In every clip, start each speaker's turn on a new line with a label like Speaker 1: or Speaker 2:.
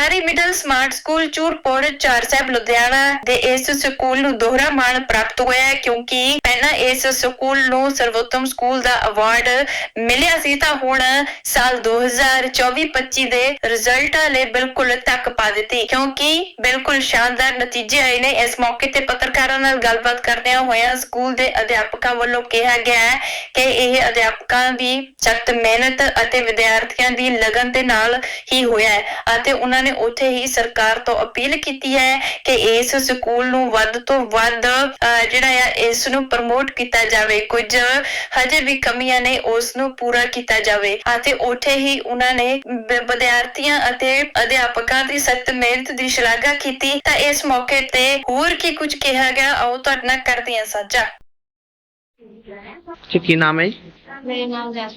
Speaker 1: ਸਰਕਾਰੀ middle smart school ਚੂਰਪੁਰ ਚਾਰ ਸਾਹਿਬ ਲੁਧਿਆਣਾ ਦੇ ਇਸ ਸਕੂਲ ਨੂੰ ਦੋਹਰਾ ਮਾਣ ਪ੍ਰਾਪਤ ਹੋਇਆ ਹੈ ਕਿਉਂਕਿ ਪਹਿਲਾਂ ਇਸ ਸਕੂਲ ਨੂੰ ਸਰਵੋਤਮ ਸਕੂਲ ਦਾ ਅਵਾਰਡ ਮਿਲਿਆ ਸੀ ਤਾਂ ਹੁਣ ਸਾਲ 2024-25 ਦੇ ਰਿਜ਼ਲਟਾਂ ਲਈ ਬਿਲਕੁਲ ਤੱਕ ਪਾ ਦਿੱਤੀ। ਕਿਉਂਕਿ ਬਿਲਕੁਲ ਸ਼ਾਨਦਾਰ ਨਤੀਜੇ ਆਏ ਨੇ। ਇਸ ਮੌਕੇ ਤੇ ਪੱਤਰਕਾਰਾਂ ਨਾਲ ਗੱਲਬਾਤ ਕਰਦਿਆਂ ਹੋਇਆ ਸਕੂਲ ਦੇ ਅਧਿਆਪਕਾਂ ਵੱਲੋਂ ਕਿਹਾ ਗਿਆ ਹੈ ਕਿ ਇਹ ਅਧਿਆਪਕਾਂ ਦੀ ਸਖਤ ਮਿਹਨਤ ਅਤੇ ਵਿਦਿਆਰਥੀਆਂ ਦੀ ਲਗਨ ਦੇ ਨਾਲ ਹੀ ਹੋਇਆ ਹੈ ਅਤੇ ਉਹਨਾਂ ਨੇ ਉੱਥੇ ਹੀ ਸਰਕਾਰ ਤੋਂ ਅਪੀਲ ਕੀਤੀ ਹੈ ਕਿ ਇਸ ਸਕੂਲ ਨੂੰ ਵੱਧ ਤੋਂ ਵੱਧ ਜਿਹੜਾ ਆ ਇਸ ਨੂੰ ਪ੍ਰਮੋਟ ਕੀਤਾ ਜਾਵੇ। ਕੁਝ ਹਜੇ ਵੀ ਕਮੀਆਂ ਨੇ ਉਸ ਨੂੰ ਪੂਰਾ ਕੀਤਾ ਜਾਵੇ। ਅਤੇ ਉੱਥੇ ਹੀ ਉਹਨਾਂ ਨੇ ਵਿਦਿਆਰਥੀਆਂ ਅਤੇ ਅਧਿਆਪਕਾਂ ਦੀ ਸਖਤ ਮਿਹਨਤ ਦੀ ਸ਼ਲਾਘਾ ਕੀਤੀ। ਤਾਂ ਇਸ ਮੌਕੇ ਤੇ ਹੋਰ ਕੀ ਕੁਝ ਕਿਹਾ ਗਿਆ ਆਓ ਤੁਹਾਡੇ ਨਾਲ ਕਰਦੇ ਹਾਂ ਸਾਂਝਾ।
Speaker 2: ਕੀ ਨਾਮ ਹੈ ਜੀ?
Speaker 3: ਮੇਰੇ ਨਾਮ ਜਸ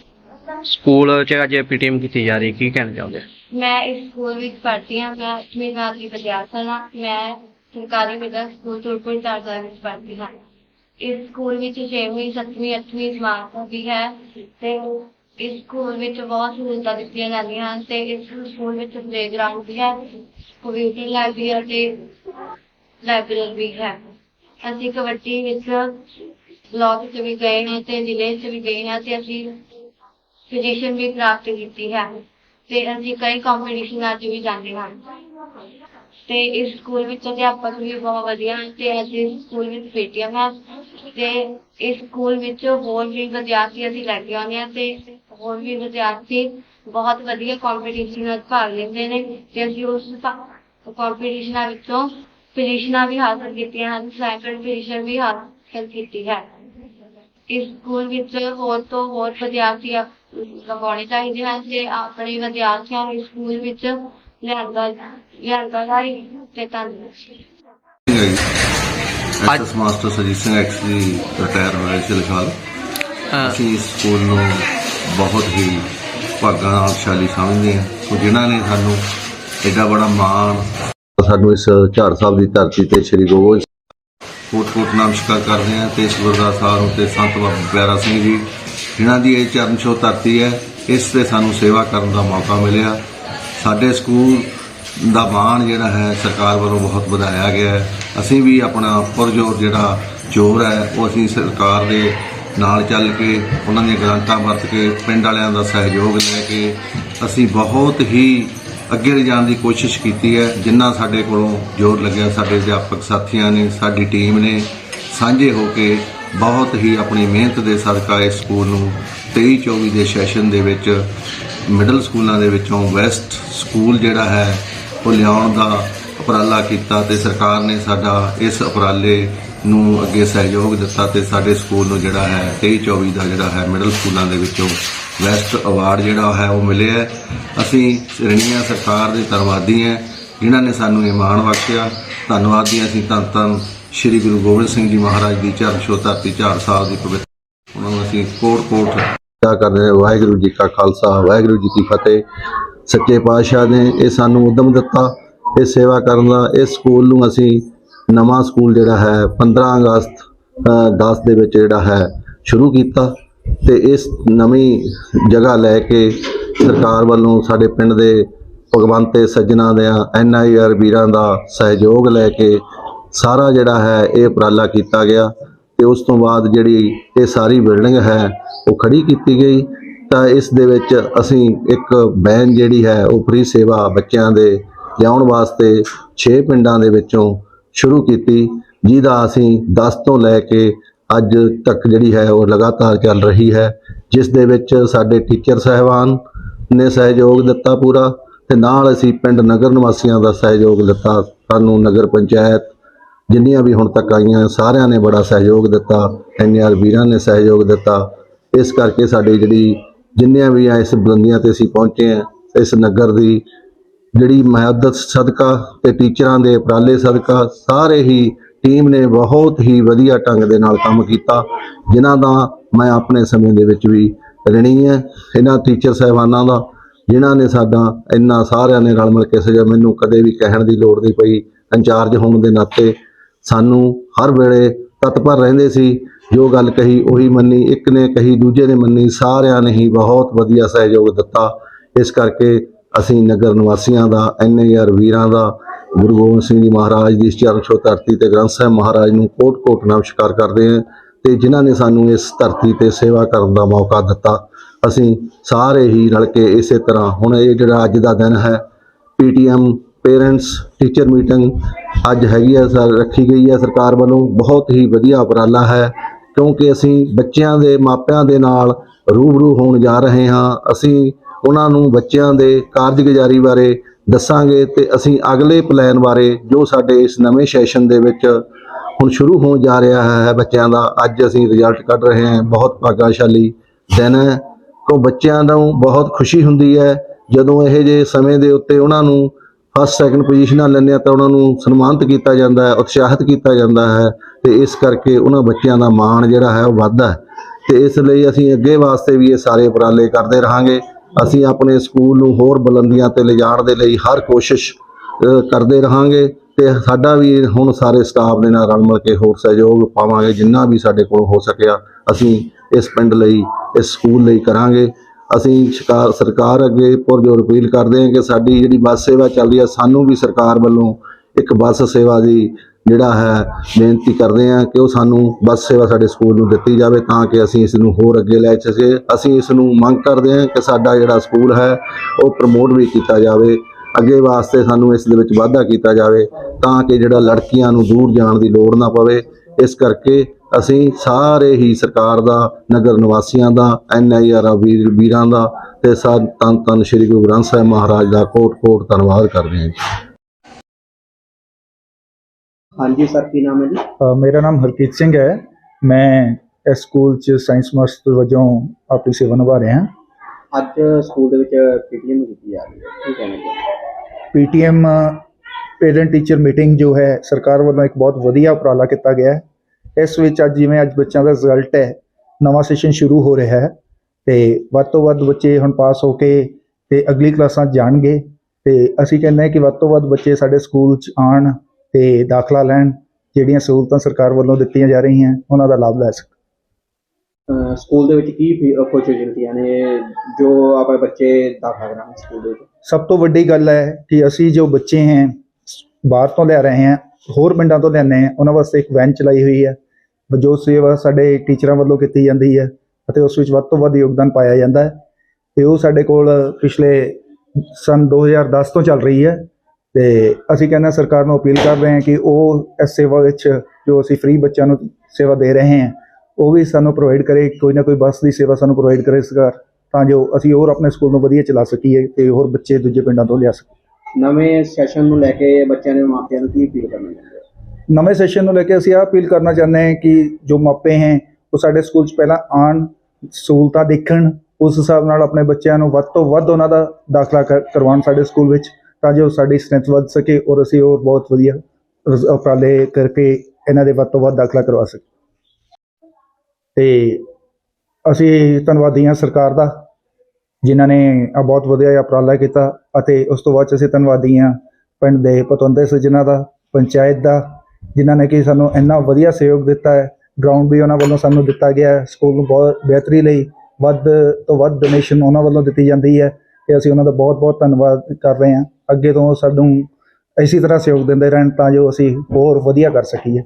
Speaker 2: ਸਕੂਲ ਚ ਅੱਜ ਪੀਟੀਐਮ ਕੀਤੀ ਜਾ ਰਹੀ ਹੈ ਕੀ ਕਹਿਣਾ ਚਾਹੁੰਦੇ
Speaker 3: ਮੈਂ ਇਸ ਸਕੂਲ ਵਿੱਚ ਪੜ੍ਹਦੀ ਹਾਂ, ਮੈਂ ਅੱਠਵੀਂ ਕਲਾਸ ਦੀ ਵਿਦਿਆਰਥਣ ਹਾਂ, ਮੈਂ ਸਰਕਾਰੀ ਮਿਡਲ ਸਕੂਲ ਤੁਰਪੁਰ ਚਾਰਜਰ ਵਿੱਚ ਪੜ੍ਹਦੀ ਹਾਂ। ਇਸ ਸਕੂਲ ਵਿੱਚ 6ਵੀਂ 7ਵੀਂ 8ਵੀਂ ਜਮਾਤ ਹੁੰਦੀ ਹੈ ਤੇ ਇਸ ਸਕੂਲ ਵਿੱਚ ਬਹੁਤ ਸਹੂਲਤਾਂ ਦਿੱਤੀਆਂ ਜਾਂਦੀਆਂ ਹਨ ਤੇ ਇਸ ਸਕੂਲ ਵਿੱਚ ਪਲੇਗਰਾਉਂਡ ਵੀ ਹੈ ਕੰਪਿਊਟਰ ਲੈਬ ਵੀ ਹੈ ਤੇ ਲਾਇਬ੍ਰੇਰੀ ਵੀ ਹੈ। ਅਸੀਂ ਕਬੱਡੀ ਵਿੱਚ ਬਲਾਕ ਚ ਵੀ ਗਏ ਹਾਂ ਤੇ ਜ਼ਿਲ੍ਹੇ ਚ ਵੀ ਗਏ ਹਾਂ ਤੇ ਅਸੀਂ ਪੋਜੀਸ਼ਨ ਵੀ ਪ੍ਰਾਪਤ ਕੀਤੀ ਹੈ ਤੇ ਅਸੀਂ ਕਈ ਕੰਪੀਟੀਸ਼ਨ ਅੱਜ ਵੀ ਜਾਂਦੇ ਹਾਂ। ਤੇ ਇਸ ਸਕੂਲ ਵਿੱਚ ਅਧਿਆਪਕ ਵੀ ਬਹੁਤ ਵਧੀਆ ਹਨ ਤੇ ਅਸੀਂ ਇਸ ਸਕੂਲ ਵਿੱਚ ਪੇਟੀਐਮ ਹੈ ਤੇ ਇਸ ਸਕੂਲ ਵਿੱਚ ਹੋਰ ਵੀ ਵਿਦਿਆਰਥੀ ਅਸੀਂ ਲੈ ਕੇ ਆਉਂਦੇ ਹਾਂ ਤੇ ਹੋਰ ਵੀ ਵਿਦਿਆਰਥੀ ਬਹੁਤ ਵਧੀਆ ਕੰਪੀਟੀਸ਼ਨ ਵਿੱਚ ਭਾਗ ਲੈਂਦੇ ਨੇ ਤੇ ਅਸੀਂ ਉਸ ਕੰਪੀਟੀਸ਼ਨਾਂ ਵਿੱਚੋਂ ਪੋਜੀਸ਼ਨਾਂ ਵੀ ਹਾਸਲ ਕੀਤੀਆਂ ਹਨ ਸੈਕੰਡ ਪੋਜੀਸ਼ਨ ਵੀ ਹਾਸਲ ਕੀਤੀ ਹੈ। ਇਸ ਸਕੂਲ ਵਿੱਚ ਹੋਰ ਤੋਂ ਹੋਰ ਵਿਦਿਆਰਥੀ ਲਗਾਉਣੇ ਚਾਹੀਦੇ ਹਨ ਤੇ ਆਪਣੇ ਵਿਦਿਆਰਥੀਆਂ ਨੂੰ ਸਕੂਲ ਵਿੱਚ ਲਿਆਂਦਾ ਲਿਆਂਦਾ ਜਾਏ ਤੇ ਧੰਨਵਾਦ।
Speaker 4: SS master Surjit Singh actually retire ਹੋਏ ਸੀ ਫਿਲਹਾਲ
Speaker 2: ਹਾਂ।
Speaker 4: ਅਸੀਂ ਇਸ ਸਕੂਲ ਨੂੰ ਬਹੁਤ ਹੀ ਭਾਗਾਂ ਨਾਲ ਸ਼ਾਲੀ ਸਮਝਦੇ ਹਾਂ। ਸੋ ਜਿਨ੍ਹਾਂ ਨੇ ਸਾਨੂੰ ਐਡਾ ਬੜਾ ਮਾਣ ਸਾਨੂੰ ਇਸ ਝਾੜ ਸਾਹਿਬ ਦੀ ਧਰਤੀ ਤੇ ਸ੍ਰੀ ਗੋਬਿੰਦ ਕੋਟ ਕੋਟ ਨਮਸਕਾਰ ਕਰਦੇ ਹਾਂ ਤੇ ਇਸ ਗੁਰਦਾਸ ਸਾਹਿਬ ਤੇ ਸੰਤ ਬਾਬਾ ਪਿਆਰਾ ਸਿੰਘ ਜੀ। ਜਿਨ੍ਹਾਂ ਦੀ ਇਹ ਚਰਨ ਛੋਹ ਧਰਤੀ ਹੈ, ਇਸ ਤੇ ਸਾਨੂੰ ਸੇਵਾ ਕਰਨ ਦਾ ਮੌਕਾ ਮਿਲਿਆ। ਸਾਡੇ ਸਕੂਲ ਦਾ ਮਾਣ ਜਿਹੜਾ ਹੈ, ਸਰਕਾਰ ਵੱਲੋਂ ਬਹੁਤ ਵਧਾਇਆ ਗਿਆ ਹੈ। ਅਸੀਂ ਵੀ ਆਪਣਾ ਪੁਰਜੋਰ ਜਿਹੜਾ ਜੋਰ ਹੈ, ਉਹ ਅਸੀਂ ਸਰਕਾਰ ਦੇ ਨਾਲ ਚੱਲ ਕੇ, ਉਹਨਾਂ ਦੀਆਂ ਗ੍ਰਾਂਟਾਂ ਵਰਤ ਕੇ, ਪਿੰਡ ਵਾਲਿਆਂ ਦਾ ਸਹਿਯੋਗ ਲੈ ਕੇ, ਅਸੀਂ ਬਹੁਤ ਹੀ ਅੱਗੇ ਲਿਜਾਣ ਦੀ ਕੋਸ਼ਿਸ਼ ਕੀਤੀ ਹੈ। ਜਿੰਨਾ ਸਾਡੇ ਕੋਲੋਂ ਜ਼ੋਰ ਲੱਗਿਆ, ਸਾਡੇ ਅਧਿਆਪਕ ਸਾਥੀਆਂ ਨੇ, ਸਾਡੀ ਟੀਮ ਨੇ, ਸਾਂਝੇ ਹੋ ਕੇ ਬਹੁਤ ਹੀ ਆਪਣੀ ਮਿਹਨਤ ਦੇ ਸਦਕਾ ਇਸ ਸਕੂਲ ਨੂੰ 23 24 ਦੇ ਸੈਸ਼ਨ ਦੇ ਵਿੱਚ ਮਿਡਲ ਸਕੂਲਾਂ ਦੇ ਵਿੱਚੋਂ ਵੈਸਟ ਸਕੂਲ ਜਿਹੜਾ ਹੈ, ਉਹ ਲਿਆਉਣ ਦਾ ਉਪਰਾਲਾ ਕੀਤਾ ਤੇ ਸਰਕਾਰ ਨੇ ਸਾਡਾ ਇਸ ਉਪਰਾਲੇ ਨੂੰ ਅੱਗੇ ਸਹਿਯੋਗ ਦਿੱਤਾ ਤੇ ਸਾਡੇ ਸਕੂਲ ਨੂੰ ਜਿਹੜਾ ਹੈ 23 24 ਦਾ ਜਿਹੜਾ ਹੈ ਮਿਡਲ ਸਕੂਲਾਂ ਦੇ ਵਿੱਚੋਂ ਵੈਸਟ ਅਵਾਰਡ ਜਿਹੜਾ ਹੈ, ਉਹ ਮਿਲਿਆ ਅਸੀਂ ਰਣੀਆਂ ਸਰਕਾਰ ਦੇ ਧੰਨਵਾਦੀ ਹਾਂ, ਜਿਨ੍ਹਾਂ ਨੇ ਸਾਨੂੰ ਇਹ ਮਾਣ ਬਖਸ਼ਿਆ। ਧੰਨਵਾਦ ਧੰਨਵਾਦੀ ਅਸੀਂ ਧੰਨ ਧੰਨ ਸ੍ਰੀ ਗੁਰੂ ਗੋਬਿੰਦ ਸਿੰਘ ਜੀ ਮਹਾਰਾਜ ਦੀ ਚਰਨ ਛੋਹ ਧਰਤੀ ਚਾਰ ਸਾਹਿਬ ਦੀ ਪਵਿੱਤਰ ਉਹਨਾਂ ਨੂੰ ਅਸੀਂ ਕੋਟ ਕੋਟ ਅਦਾ ਕਰਦੇ ਵਾਹਿਗੁਰੂ ਜੀ ਕਾ ਖਾਲਸਾ ਵਾਹਿਗੁਰੂ ਜੀ ਕੀ ਫਤਿਹ। ਸੱਚੇ ਪਾਤਸ਼ਾਹ ਨੇ ਇਹ ਸਾਨੂੰ ਉਦਮ ਦਿੱਤਾ। ਇਹ ਸੇਵਾ ਕਰਨ ਦਾ ਇਸ ਸਕੂਲ ਨੂੰ ਅਸੀਂ ਨਵਾਂ ਸਕੂਲ ਜਿਹੜਾ ਹੈ 15 ਅਗਸਤ ਅ, 10 ਦੇ ਵਿੱਚ ਜਿਹੜਾ ਹੈ ਸ਼ੁਰੂ ਕੀਤਾ। ਤੇ ਇਸ ਨਵੀਂ ਜਗ੍ਹਾ ਲੈ ਕੇ ਸਰਕਾਰ ਵੱਲੋਂ ਸਾਡੇ ਪਿੰਡ ਦੇ ਭਗਵੰਤੇ ਸੱਜਣਾ ਦੇ ਆਰ ਵੀਰਾਂ ਦਾ ਸਹਿਯੋਗ ਲੈ ਕੇ ਸਾਰਾ ਜਿਹੜਾ ਹੈ ਇਹ ਉਪਰਾਲਾ ਕੀਤਾ ਗਿਆ ਤੇ ਉਸ ਤੋਂ ਬਾਅਦ ਜਿਹੜੀ ਇਹ ਸਾਰੀ ਬਿਲਡਿੰਗ ਹੈ ਉਹ ਖੜੀ ਕੀਤੀ ਗਈ। ਤਾਂ ਇਸ ਦੇ ਵਿੱਚ ਅਸੀਂ ਇੱਕ ਬੈਨ ਜਿਹੜੀ ਹੈ ਉਹ ਫ੍ਰੀ ਸੇਵਾ ਬੱਚਿਆਂ ਦੇ ਲਿਆਉਣ ਵਾਸਤੇ 6 ਪਿੰਡਾਂ ਦੇ ਵਿੱਚੋਂ ਸ਼ੁਰੂ ਕੀਤੀ, ਜਿਹਦਾ ਅਸੀਂ 10 ਤੋਂ ਲੈ ਕੇ ਅੱਜ ਤੱਕ ਜਿਹੜੀ ਹੈ ਉਹ ਲਗਾਤਾਰ ਚੱਲ ਰਹੀ ਹੈ, ਜਿਸ ਦੇ ਵਿੱਚ ਸਾਡੇ ਟੀਚਰ ਸਹਿਬਾਨ ਨੇ ਸਹਿਯੋਗ ਦਿੱਤਾ ਪੂਰਾ। ਤੇ ਨਾਲ ਅਸੀਂ ਪਿੰਡ ਨਗਰ ਨਿਵਾਸੀਆਂ ਦਾ ਸਹਿਯੋਗ ਦਿੱਤਾ। ਸਾਨੂੰ ਨਗਰ ਪੰਚਾਇਤ ਜਿੰਨੀਆਂ ਵੀ ਹੁਣ ਤੱਕ ਆਈਆਂ, ਸਾਰਿਆਂ ਨੇ ਬੜਾ ਸਹਿਯੋਗ ਦਿੱਤਾ। ਐਨਆਰ ਵੀਰਾਂ ਨੇ ਸਹਿਯੋਗ ਦਿੱਤਾ। ਇਸ ਕਰਕੇ ਸਾਡੀ ਜਿਹੜੀ ਜਿੰਨੀਆਂ ਵੀ ਆ, ਇਸ ਬੁਲੰਦੀਆਂ ਤੇ ਅਸੀਂ ਪਹੁੰਚੇ ਆ ਇਸ ਨਗਰ ਦੀ ਜਿਹੜੀ ਮਦਦ ਸਦਕਾ ਤੇ ਟੀਚਰਾਂ ਦੇ ਉਪਰਾਲੇ ਸਦਕਾ, ਸਾਰੇ ਹੀ ਟੀਮ ਨੇ ਬਹੁਤ ਹੀ ਵਧੀਆ ਢੰਗ ਦੇ ਨਾਲ ਕੰਮ ਕੀਤਾ, ਜਿਨ੍ਹਾਂ ਦਾ ਮੈਂ ਆਪਣੇ ਸਮੇਂ ਦੇ ਵਿੱਚ ਵੀ ਰਣੀ ਹੈ। ਇਹਨਾਂ ਟੀਚਰ ਸਾਹਿਬਾਨਾਂ ਦਾ ਜਿਨ੍ਹਾਂ ਨੇ ਸਾਡਾ ਇੰਨਾ ਸਾਰਿਆਂ ਨੇ ਰਲ ਮਿਲ ਕੇ ਸਜਾ ਮੈਨੂੰ ਕਦੇ ਵੀ ਕਹਿਣ ਦੀ ਲੋੜ ਨਹੀਂ ਪਈ, ਇੰਚਾਰਜ ਹੋਣ ਦੇ ਨਾਤੇ ਸਾਨੂੰ ਹਰ ਵੇਲੇ ਤਤਪਰ ਰਹਿੰਦੇ ਸੀ, ਜੋ ਗੱਲ ਕਹੀ ਉਹੀ ਮੰਨੀ, ਇੱਕ ਨੇ ਕਹੀ, ਦੂਜੇ ਨੇ ਮੰਨੀ, ਸਾਰਿਆਂ ਨੇ ਹੀ ਬਹੁਤ ਵਧੀਆ ਸਹਿਯੋਗ ਦਿੱਤਾ। ਇਸ ਕਰਕੇ ਅਸੀਂ ਨਗਰ ਨਿਵਾਸੀਆਂ ਦਾ ਐਨਆਰ ਵੀਰਾਂ ਦਾ, ਗੁਰੂ ਗੋਬਿੰਦ ਸਿੰਘ ਜੀ ਮਹਾਰਾਜ ਦੀ ਚਰਨ ਛੋਹ ਧਰਤੀ ਤੇ ਗ੍ਰੰਥ ਸਾਹਿਬ ਮਹਾਰਾਜ ਨੂੰ ਕੋਟ-ਕੋਟ ਨਮਸਕਾਰ ਕਰਦੇ ਹਾਂ ਤੇ ਜਿਨ੍ਹਾਂ ਨੇ ਸਾਨੂੰ ਇਸ ਧਰਤੀ ਤੇ ਸੇਵਾ ਕਰਨ ਦਾ ਮੌਕਾ ਦਿੱਤਾ ਅਸੀਂ ਸਾਰੇ ਹੀ ਰਲ ਕੇ ਇਸੇ ਤਰ੍ਹਾਂ ਹੁਣ ਇਹ ਜਿਹੜਾ ਅੱਜ ਦਾ ਦਿਨ ਹੈ, ਪੀਟੀਐਮ ਪੇਰੈਂਟਸ ਟੀਚਰ ਮੀਟਿੰਗ ਅੱਜ ਹੈਗੀ ਹੈ, ਸਰ, ਰੱਖੀ ਗਈ ਹੈ ਸਰਕਾਰ ਵੱਲੋਂ, ਬਹੁਤ ਹੀ ਵਧੀਆ ਉਪਰਾਲਾ ਹੈ, ਕਿਉਂਕਿ ਅਸੀਂ ਬੱਚਿਆਂ ਦੇ ਮਾਪਿਆਂ ਦੇ ਨਾਲ ਰੂਬਰੂ ਹੋਣ ਜਾ ਰਹੇ ਹਾਂ, ਅਸੀਂ ਉਹਨਾਂ ਨੂੰ ਬੱਚਿਆਂ ਦੇ ਕਾਰਜਗੁਜ਼ਾਰੀ ਬਾਰੇ ਦੱਸਾਂਗੇ ਤੇ ਅਸੀਂ ਅਗਲੇ ਪਲਾਨ ਬਾਰੇ ਜੋ ਸਾਡੇ ਇਸ ਨਵੇਂ ਸੈਸ਼ਨ ਦੇ ਵਿੱਚ ਹੁਣ ਸ਼ੁਰੂ ਹੋਣ ਜਾ ਰਿਹਾ ਹੈ ਬੱਚਿਆਂ ਦਾ, ਅੱਜ ਅਸੀਂ ਰਿਜ਼ਲਟ ਕੱਢ ਰਹੇ ਹਾਂ, ਬਹੁਤ ਭਾਗਾਸ਼ਾਲੀ ਦਿਨ ਹੈ। ਕੋ ਬੱਚਿਆਂ ਨੂੰ ਬਹੁਤ ਖੁਸ਼ੀ ਹੁੰਦੀ ਹੈ। ਜਦੋਂ ਇਹੋ ਜਿਹੇ ਸਮੇਂ ਦੇ ਉੱਤੇ ਉਹਨਾਂ ਨੂੰ ਫਸਟ ਸੈਕੰਡ ਪੋਜੀਸ਼ਨਾਂ ਲੈਂਦੇ ਆ ਤਾਂ ਉਹਨਾਂ ਨੂੰ ਸਨਮਾਨਿਤ ਕੀਤਾ ਜਾਂਦਾ ਹੈ, ਉਤਸ਼ਾਹਿਤ ਕੀਤਾ ਜਾਂਦਾ ਹੈ ਤੇ ਇਸ ਕਰਕੇ ਉਹਨਾਂ ਬੱਚਿਆਂ ਦਾ ਮਾਣ ਜਿਹੜਾ ਹੈ ਉਹ ਵੱਧਦਾ ਹੈ। ਤੇ ਇਸ ਲਈ ਅਸੀਂ ਅੱਗੇ ਵਾਸਤੇ ਵੀ ਇਹ ਸਾਰੇ ਉਪਰਾਲੇ ਕਰਦੇ ਰਹਾਂਗੇ। ਅਸੀਂ ਆਪਣੇ ਸਕੂਲ ਨੂੰ ਹੋਰ ਬੁਲੰਦੀਆਂ ਤੇ ਲਿਜਾਣ ਦੇ ਲਈ ਹਰ ਕੋਸ਼ਿਸ਼ ਕਰਦੇ ਰਹਾਂਗੇ ਤੇ ਸਾਡਾ ਵੀ ਹੁਣ ਸਾਰੇ ਸਟਾਫ ਦੇ ਨਾਲ ਰਲ ਮਿਲ ਕੇ ਹੋਰ ਸਹਿਯੋਗ ਪਾਵਾਂਗੇ, ਜਿੰਨਾ ਵੀ ਸਾਡੇ ਕੋਲ ਹੋ ਸਕਿਆ, ਅਸੀਂ ਇਸ ਪਿੰਡ ਲਈ, ਇਸ ਸਕੂਲ ਲਈ ਕਰਾਂਗੇ। ਅਸੀਂ ਸ਼ਿਕਾਰ, ਸਰਕਾਰ ਅੱਗੇ ਪੁਰਜੋਰ ਅਪੀਲ ਕਰਦੇ ਹਾਂ ਕਿ ਸਾਡੀ ਜਿਹੜੀ ਬੱਸ ਸੇਵਾ ਚੱਲਦੀ ਹੈ, ਸਾਨੂੰ ਵੀ ਸਰਕਾਰ ਵੱਲੋਂ ਇੱਕ ਬੱਸ ਸੇਵਾ ਦੀ ਜਿਹੜਾ ਹੈ, ਬੇਨਤੀ ਕਰਦੇ ਹਾਂ ਕਿ ਉਹ ਸਾਨੂੰ ਬੱਸ ਸੇਵਾ ਸਾਡੇ ਸਕੂਲ ਨੂੰ ਦਿੱਤੀ ਜਾਵੇ ਤਾਂ ਕਿ ਅਸੀਂ ਇਸ ਨੂੰ ਹੋਰ ਅੱਗੇ ਲੈ ਸਕੀਏ। ਅਸੀਂ ਇਸ ਨੂੰ ਮੰਗ ਕਰਦੇ ਹਾਂ ਕਿ ਸਾਡਾ ਜਿਹੜਾ ਸਕੂਲ ਹੈ, ਉਹ ਪ੍ਰਮੋਟ ਵੀ ਕੀਤਾ ਜਾਵੇ। ਅੱਗੇ ਵਾਸਤੇ ਸਾਨੂੰ ਇਸ ਦੇ ਵਿੱਚ ਵਾਧਾ ਕੀਤਾ ਜਾਵੇ ਤਾਂ ਕਿ ਜਿਹੜਾ ਲੜਕੀਆਂ ਨੂੰ ਦੂਰ ਜਾਣ ਦੀ ਲੋੜ ਨਾ ਪਵੇ। ਇਸ ਕਰਕੇ ਅਸੀਂ ਸਾਰੇ ਹੀ ਸਰਕਾਰ ਦਾ ਨਗਰ ਨਿਵਾਸੀਆਂ ਦਾ ਐਨਆਈਆਰ ਵੀਰ ਵੀਰਾਂ ਦਾ ਤੇ ਸਾ ਤਨ ਤਨ ਸ੍ਰੀ ਗੁਰੂ ਗ੍ਰੰਥ ਸਾਹਿਬ ਮਹਾਰਾਜ ਦਾ ਕੋਟ ਕੋਟ ਧੰਨਵਾਦ ਕਰਦੇ ਹਾਂ ਜੀ।
Speaker 5: ਹਾਂਜੀ ਸਰ ਕੀ ਨਾਮ ਹੈ ਜੀ?
Speaker 6: ਮੇਰਾ ਨਾਮ ਹਰਕੀਤ ਸਿੰਘ ਹੈ। ਮੈਂ ਇਸ ਸਕੂਲ 'ਚ ਸਾਇੰਸ ਮਾਸਟਰ ਵਜੋਂ ਆਪਣੀ ਸੇਵਾ ਨਿਭਾ ਰਿਹਾ ਹਾਂ।
Speaker 5: ਅੱਜ ਸਕੂਲ ਦੇ ਵਿੱਚ ਪੀਟੀਐਮ ਕੀਤੀ ਜਾ ਰਹੀ ਹੈ ਕੀ ਕਹਿਣਾ ਚਾਹੁੰਦੇ
Speaker 6: ਪੀਟੀਐਮ ਪੇਰੈਂਟ ਟੀਚਰ ਮੀਟਿੰਗ ਜੋ ਹੈ ਸਰਕਾਰ ਵੱਲੋਂ ਇੱਕ ਬਹੁਤ ਵਧੀਆ ਉਪਰਾਲਾ ਕੀਤਾ ਗਿਆ ਹੈ। ਇਸ ਵਿੱਚ ਅੱਜ ਜਿਵੇਂ ਅੱਜ ਬੱਚਿਆਂ ਦਾ ਰਿਜ਼ਲਟ ਹੈ ਨਵਾਂ ਸੈਸ਼ਨ ਸ਼ੁਰੂ ਹੋ ਰਿਹਾ ਹੈ ਤੇ ਵੱਧ ਤੋਂ ਵੱਧ ਬੱਚੇ ਹੁਣ ਪਾਸ ਹੋ ਕੇ ਤੇ ਅਗਲੀ ਕਲਾਸਾਂ ਜਾਣਗੇ ਤੇ ਅਸੀਂ ਕਹਿੰਦੇ ਹਾਂ ਕਿ ਵੱਧ ਤੋਂ ਵੱਧ ਬੱਚੇ ਸਾਡੇ ਸਕੂਲ 'ਚ ਆਣ ਤੇ ਦਾਖਲਾ ਲੈਣ ਜਿਹੜੀਆਂ ਸਹੂਲਤਾਂ ਸਰਕਾਰ ਵੱਲੋਂ ਦਿੱਤੀਆਂ ਜਾ ਰਹੀਆਂ ਉਹਨਾਂ ਦਾ ਲਾਭ ਲੈ ਸਕਣ।
Speaker 5: ਅਹ ਸਕੂਲ ਦੇ ਵਿੱਚ ਕੀ ਅਪੋਰਚੁਨਿਟੀਆਂ ਨੇ ਜੋ ਆਪਣੇ ਬੱਚੇ ਦਾਖਲਾ ਕਰਾਉਣ ਸਕੂਲ ਦੇ ਵਿੱਚ?
Speaker 6: ਸਭ ਤੋਂ ਵੱਡੀ ਗੱਲ ਹੈ ਕਿ ਅਸੀਂ ਜੋ ਬੱਚੇ ਹੈ ਬਾਹਰ ਤੋਂ ਲਿਆ ਰਹੇ ਹਾਂ ਹੋਰ ਪਿੰਡਾਂ ਤੋਂ ਲਿਆਉਂਦੇ ਹਾਂ ਉਹਨਾਂ ਵਾਸਤੇ ਇੱਕ ਵੈਨ ਚਲਾਈ ਹੋਈ ਹੈ। ਜੋ ਸੇਵਾ ਸਾਡੇ ਟੀਚਰਾਂ ਵੱਲੋਂ ਕੀਤੀ ਜਾਂਦੀ ਹੈ ਅਤੇ ਉਸ ਵਿੱਚ ਵੱਧ ਤੋਂ ਵੱਧ ਯੋਗਦਾਨ ਪਾਇਆ ਜਾਂਦਾ ਹੈ। ਤੇ ਉਹ ਸਾਡੇ ਕੋਲ ਪਿਛਲੇ ਸਨ 2010 ਤੋਂ ਚੱਲ ਰਹੀ ਹੈ। ਤੇ ਅਸੀਂ ਕਹਿੰਦੇ ਸਰਕਾਰ ਨੂੰ ਅਪੀਲ ਕਰ ਰਹੇ ਹਾਂ ਕਿ ਉਹ ਇਸ ਸੇਵਾ ਵਿੱਚ ਜੋ ਅਸੀਂ ਫ੍ਰੀ ਬੱਚਿਆਂ ਨੂੰ ਸੇਵਾ ਦੇ ਰਹੇ ਹਾਂ, ਉਹ ਵੀ ਸਾਨੂੰ ਪ੍ਰੋਵਾਈਡ ਕਰੇ, ਕੋਈ ਨਾ ਕੋਈ ਬੱਸ ਦੀ ਸੇਵਾ ਸਾਨੂੰ ਪ੍ਰੋਵਾਈਡ ਕਰੇ ਸਰਕਾਰ ਤਾਂ ਜੋ ਅਸੀਂ ਹੋਰ ਆਪਣੇ ਸਕੂਲ ਨੂੰ ਵਧੀਆ ਚਲਾ ਸਕੀਏ ਤੇ ਹੋਰ ਬੱਚੇ ਦੂਜੇ ਪਿੰਡਾਂ ਤੋਂ ਲਿਆ ਸਕੀਏ।
Speaker 5: ਨਵੇਂ ਸੈਸ਼ਨ ਨੂੰ ਲੈ ਕੇ ਬੱਚਿਆਂ ਦੇ ਮਾਪਿਆਂ ਨੂੰ ਕੀ ਅਪੀਲ ਕਰਨਾ ਚਾਹੁੰਦੇ
Speaker 6: ਨਵੇਂ ਸੈਸ਼ਨ ਨੂੰ ਲੈ ਕੇ ਅਸੀਂ ਇਹ ਅਪੀਲ ਕਰਨਾ ਚਾਹੁੰਦੇ ਹਾਂ ਕਿ ਜੋ ਮਾਪੇ ਹੈ, ਉਹ ਸਾਡੇ ਸਕੂਲ 'ਚ ਪਹਿਲਾਂ ਆਣ ਸਹੂਲਤਾਂ ਦੇਖਣ, ਉਸ ਹਿਸਾਬ ਨਾਲ ਆਪਣੇ ਬੱਚਿਆਂ ਨੂੰ ਵੱਧ ਤੋਂ ਵੱਧ ਉਹਨਾਂ ਦਾ ਦਾਖਲਾ ਕਰ- ਕਰਵਾਉਣ ਸਾਡੇ ਸਕੂਲ ਵਿੱਚ, ਤਾਂ ਜੋ ਸਾਡੀ ਸਟਰੈਂਥ ਵੱਧ ਸਕੇ ਔਰ ਅਸੀਂ ਹੋਰ ਬਹੁਤ ਵਧੀਆ ਉਪਰਾਲੇ ਕਰਕੇ ਇਹਨਾਂ ਦੇ ਵੱਧ ਤੋਂ ਵੱਧ ਦਾਖਲਾ ਕਰਵਾ ਸਕੀਏ। ਤੇ ਅਸੀਂ ਧੰਨਵਾਦੀ ਹਾਂ ਸਰਕਾਰ ਦਾ, ਜਿਨ੍ਹਾਂ ਨੇ ਆ ਬਹੁਤ ਵਧੀਆ ਉਪਰਾਲਾ ਕੀਤਾ ਅਤੇ ਉਸ ਤੋਂ ਬਾਅਦ 'ਚ ਅਸੀਂ ਧੰਨਵਾਦੀ ਹਾਂ ਪਿੰਡ ਦੇ ਪਤਵੰਤੇ ਸੱਜਣਾ ਦਾ, ਪੰਚਾਇਤ ਦਾ ਜਿਨ੍ਹਾਂ ਨੇ ਕਿ ਸਾਨੂੰ ਇੰਨਾ ਵਧੀਆ ਸਹਿਯੋਗ ਦਿੱਤਾ ਹੈ। ਗਰਾਊਂਡ ਵੀ ਉਹਨਾਂ ਵੱਲੋਂ ਸਾਨੂੰ ਦਿੱਤਾ ਗਿਆ ਹੈ। ਸਕੂਲ ਨੂੰ ਬਹੁਤ ਬਿਹਤਰੀ ਲਈ ਵੱਧ ਤੋਂ ਵੱਧ ਡੋਨੇਸ਼ਨ ਉਹਨਾਂ ਵੱਲੋਂ ਦਿੱਤੀ ਜਾਂਦੀ ਹੈ ਤੇ ਅਸੀਂ ਉਹਨਾਂ ਦਾ ਬਹੁਤ ਬਹੁਤ ਧੰਨਵਾਦ ਕਰ ਰਹੇ ਹਾਂ। ਅੱਗੇ ਤੋਂ ਸਾਨੂੰ ਇਸੇ ਤਰ੍ਹਾਂ ਸਹਿਯੋਗ ਦਿੰਦੇ ਰਹਿਣ ਤਾਂ ਜੋ ਅਸੀਂ ਹੋਰ ਵਧੀਆ ਕਰ ਸਕੀਏ।